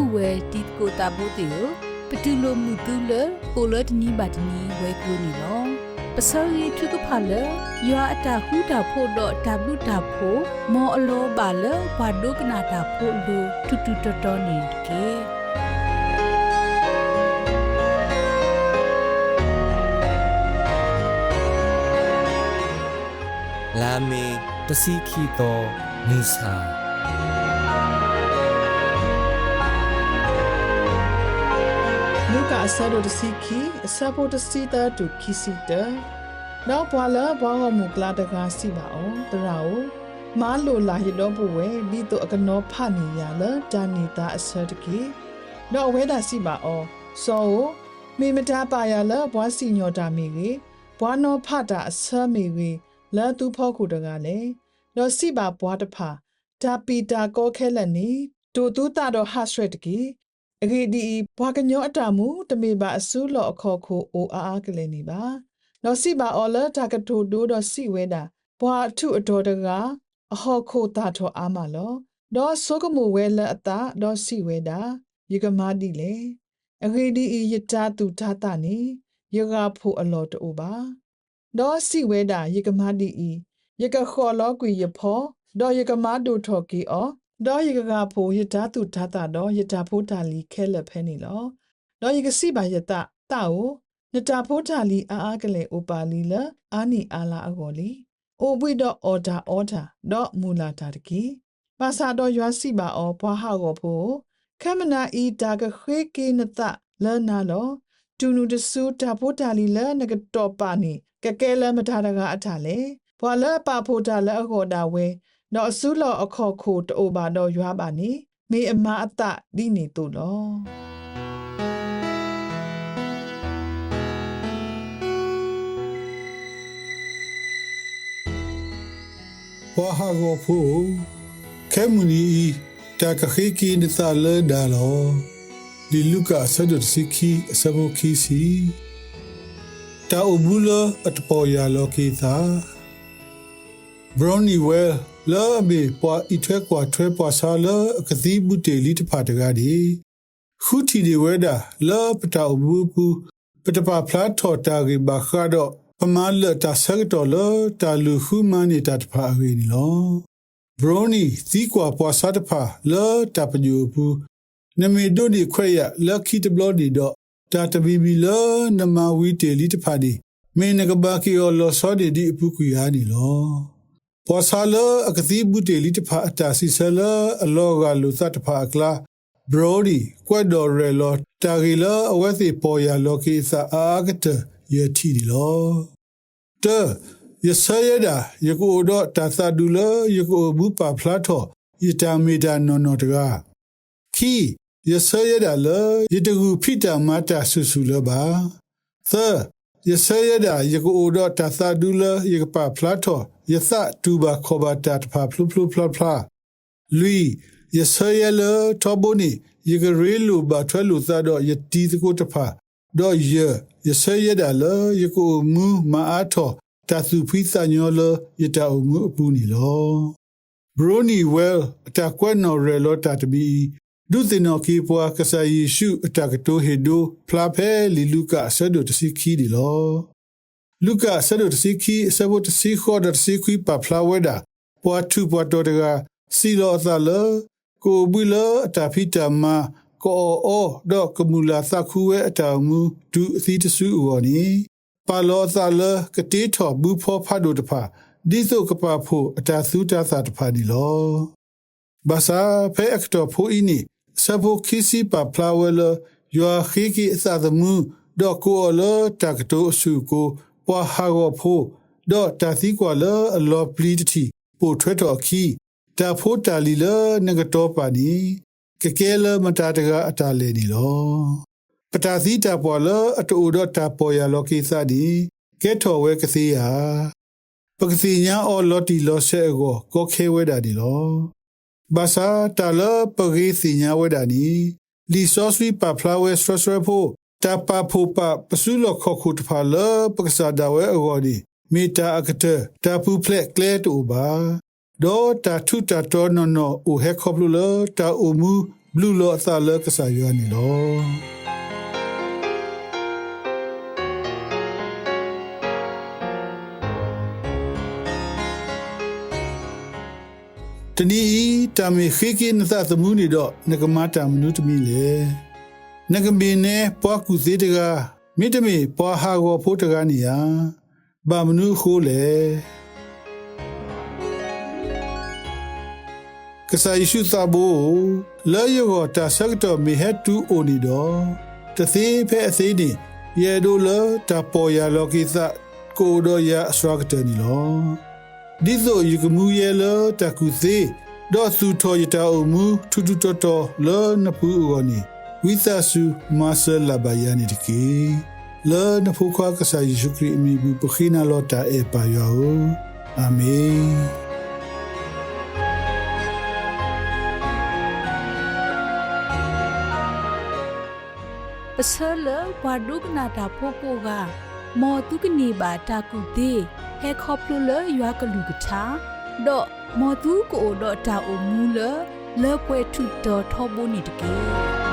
ဥဝဲတီကိုတာဘိုတေယပတူလိုမှုတူလကိုလတနီဘတ်နီဝဲကူနီလောပစောရီထုကဖလယွာအတာခုတာဖို့တော့တဘလူတာဖို့မောအလောပါလဘာဒုကနာတာဖို့လူတူတူတော်တော်နေကေလာမေတစီခီတော်မူဆာ လူကအဆဒိုတစီခီအဆပိုတစီတာတူခီစီတာနောက်ဘွာလာဘွာဟမူကလာတကားစီပါအောင်တရာကိုမားလိုလာရတော့ဘဝဲဒီတော့အကနောဖနီရလာဒါနေတာအဆဒကီတော့ဝဲတာစီပါအောင်စောမေမတာပါရလာဘွာစီညောတာမီကြီးဘွာနောဖတာအဆမီကြီးလာတူဖောက်ခုတကားလေတော့စီပါဘွာတဖာဒါပီတာကောခဲလက်နီတူတူတာတော့ဟတ်ရက်တကီ အခေဒီဘွာကညောအတာမူတမေပါအဆူလောအခေါ်ခိုအိုအားအားကလေးနေပါနော်စီပါအော်လာတာကထိုဒိုးတော့စီဝဲတာဘွာအထုအတော်တကအဟော်ခိုတာထောအားမလောတော့ဆိုကမူဝဲလက်အတာတော့စီဝဲတာယေကမာဒီလေအခေဒီယတာတူတာတာနေယောဂဖို့အလော်တူပါတော့စီဝဲတာယေကမာဒီဤယေကခေါ်လောကွေရဖောတော့ယေကမာဒိုထော်ကီအော တော့ယေကကဖို့ယတာတူတာတာတော့ယတာဖို့တာလီခဲလက်ဖဲနေလောတော့ယေကစီပါယတာတာကိုနတာဖို့တာလီအာအာကလေအိုပါလီလအာနီအာလာအကောလီအိုဘွိတော့အော်ဒါအော်ဒါတော့မူလာတာတကီပါစာတော့ရွာစီပါအောဘွားဟာကိုဖို့ခမနာဤဒါကခေကေနတလနာလောတူနူတဆူတာဖို့တာလီလနကတော့ပါနီကကဲလမထားတကအထာလေဘွာလပါဖို့တာလအခေါ်တာဝဲ တော့အဆူလောအခေါ်ခိုတိုပါတော့ရွာပါနီမေအမအတဒီနေတူလောဝါဟာကိုဖို့ခဲမူနီတာကခေကီနသလဒါလောဒီလူကာဆဒတ်စီခီဆဘခီစီတာအဘူလ at ပေါ်ရလောကီသာဘရောနီဝဲ လာဘေပွာအထွဲကွာထွဲပွာဆာလကတိဘူးတေလီတဖာတကားဒီခုတီဒီဝဲဒါလာပတာအဘူပူပတပါဖလာထော်တာဂီဘာခါတော့ပမာလတာဆက်တော်လတာလူခုမနီတတဖာအဝေးနီလောဘရိုနီသီကွာပွာဆာတဖာလာတပညူပူနမေဒိုဒီခွဲရလက်ခီတဘလဒီတော့တာတဘီဘီလာနမဝီတေလီတဖာဒီမေနကဘာကီယောလောစောဒီဒီအပုကူယာနီလော ပွာဆာလအကတိဘူးတေလီတဖာအတာစီဆလအလောကလူသတဖာကလာဘရိုဒီကွက်ဒေါ်ရဲလောတာဂီလာအဝဲစီပေါ်ရလောကီစာအာဂတယတီဒီလောတယဆယဒယကိုတော့တသဒူလယကိုဘူပါဖလာထောယတာမီတာနော်နော်တကားခီယဆယဒလယတကူဖိတာမတာဆူဆူလပါသ ယဆယဒယကိုတော့တသဒူလယကပါဖလာထောယသတူပါခောဘာတတ်ဖာဖလူဖလူဖလာဖလာလူယဆယလထော ဘိုနီယကရေလူဘာထွဲလူသတော့ယတီတကိုတဖာတော့ယယဆယဒလယကိုမူမာအားထောတသုဖိသညောလယတအမှုအပူနီလောဘရိုနီဝဲအတကွဲ့နော်ရဲလောတတဘီဒုသင်နောကေပွားကဆာယေရှုအတကတိုဟေဒိုဖလာဖဲလီလူကာဆဒိုတစီခီဒီလောလူကာဆဒိုတစီခီဆဘတ်တစီခေါ်ဒတစီခွီပါဖလာဝဲဒါပွားထူပွားတော်တကစီလောအသလကိုဘူလအတဖိတမကိုအောဒေါကမူလာသခုဝဲအတောင်မူဒူအသီတဆူအော်နီပါလောသလကတိထောဘူဖောဖတ်တို့တဖာဒီစုကပဖို့အတာသုတသာတဖာဒီလောဘာသာဖဲအခတော်ဖိုအင်းနီ ဆဘိုခီစီပါဖလာဝဲလယောခိကီအသာသမူဒေါကိုလတက်တိုအစုကိုပွာဟာဂောဖိုဒေါတာသီကွာလအလောပလီတတီပိုထွဲတော်ခီတာဖိုတာလီလနဂတောပါနီကကဲလမတာတကအတာလေနီလောပတာသီတာပေါ်လအတူဒတာပေါ်ရလောကိသဒီကဲထော်ဝဲကစီယာပကစီညာအော်လော်တီလောဆဲကိုကိုခဲဝဲတာဒီလော ဘာသာတာလပဂီစီညာဝဲတာနီလီဆောဆွီပါဖလာဝဲစထရစရဖိုတာပါဖိုပါပစုလခခုတဖာလပကစားဒါဝဲအော်ဒီမီတာအကတတာပူဖလက်ကလဲတူပါဒေါ်တာထုတာတော်နော်နော်အိုဟက်ခေါပလူလတာအိုမူဘလူလောအသလကစားရွာနေလော တနီတာမီခိကိနသသမူနီတော့နကမတာမနုတမီလေနကမီနေပွားကူသေးတကမိတမီပွားဟာကိုဖို့တကနီယာဘာမနုခိုးလေကစားယေရှုသဘောလာယောတာဆက်တော်မီဟက်တူအိုနီတော့တသေးဖဲအသေးဒီယေဒိုလာတပေါ်ယာလောကိသကိုဒိုယာစရကတနီလော ဒီဇိုယူကမှုရဲလတကုသေးဒေါ်စုထောယတာအမှုထူထူတော်တော်လောနဖူးအောနီဝိသဆုမဆလဘယာနီတကီလောနဖူခွာကဆာယေရှုခရစ်အမီဘူပခိနာလောတာအေပါယောအာမင်ပစလဘဒုကနာတာဖိုပိုကမောတုကနေပါတာကုသေး ဟဲခေါပလူလရွာကလူကထာဒေါ်မောတုကိုဒေါ်တာအမူလလေပွဲထုတော်ထောဘိုနီတကေ